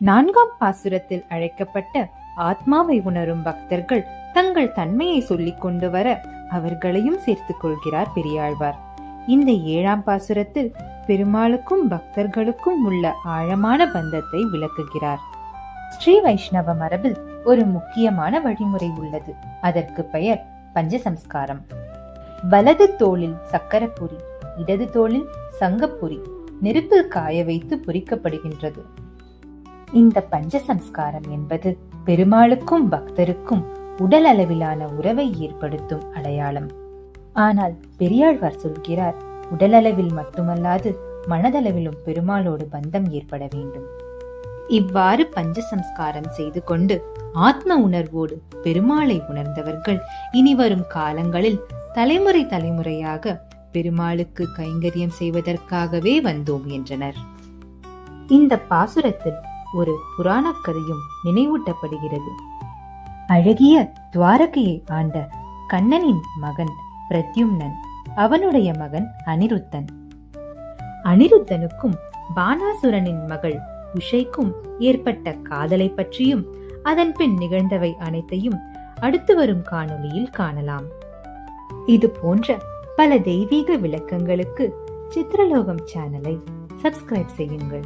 நான்காம் பாசுரத்தில் அழைக்கப்பட்ட ஆத்மாவை உணரும் பக்தர்கள் தங்கள் தன்மையை சொல்லிக் கொண்டு வர அவர்களையும் சேர்த்துக் கொள்கிறார் பெரியாழ்வார். இந்த ஏழாம் பாசுரத்தில் பெருமாளுக்கும் பக்தர்களுக்கும் உள்ள ஆழமான பந்தத்தை விளக்குகிறார். ஸ்ரீ வைஷ்ணவ மரபில் ஒரு முக்கியமான வழிமுறை உள்ளது. அதற்கு பெயர் பஞ்சசம்ஸ்காரம். வலது தோளில் சக்கரப்புரி இடது தோளில் சங்கப்புரி நெருப்பில் காய வைத்து பொறிக்கப்படுகின்றது. இந்த பஞ்சசம்ஸ்காரம் என்பது பெருமாளுக்கும் பக்தருக்கும் உடல் அளவிலான உறவை ஏற்படுத்தும் அடையாளம். ஆனால் பெரியாழ்வார் சொல்கிறார் உடலளவில் மட்டுமல்லாது மனதளவிலும் பெருமாளோடு பந்தம் ஏற்பட வேண்டும். இவ்வாறு பஞ்சசம்ஸ்காரம் செய்து கொண்டு ஆத்ம உணர்வோடு பெருமாளை உணர்ந்தவர்கள் இனி வரும் காலங்களில் தலைமுறை தலைமுறையாக பெருமாளுக்கு கைங்கரியம் செய்வதற்காகவே வந்தோம் என்றனர். இந்த பாசுரத்தில் ஒரு புராணக் கதையும் நினைவூட்டப்படுகிறது. அழகிய துவாரகையை ஆண்ட கண்ணனின் மகன் பிரத்யும்னன் அவனுடைய மகன் அனிருத்தன். அனிருத்தனுக்கும் பானாசுரனின் மகள் உஷைக்கும் ஏற்பட்ட காதலை பற்றியும் அதன் பின் நிகழ்ந்தவை அனைத்தையும் அடுத்து வரும் காணொளியில் காணலாம். இது போன்ற பல தெய்வீக விளக்கங்களுக்கு சித்திரலோகம் சேனலை சப்ஸ்கிரைப் செய்யுங்கள்.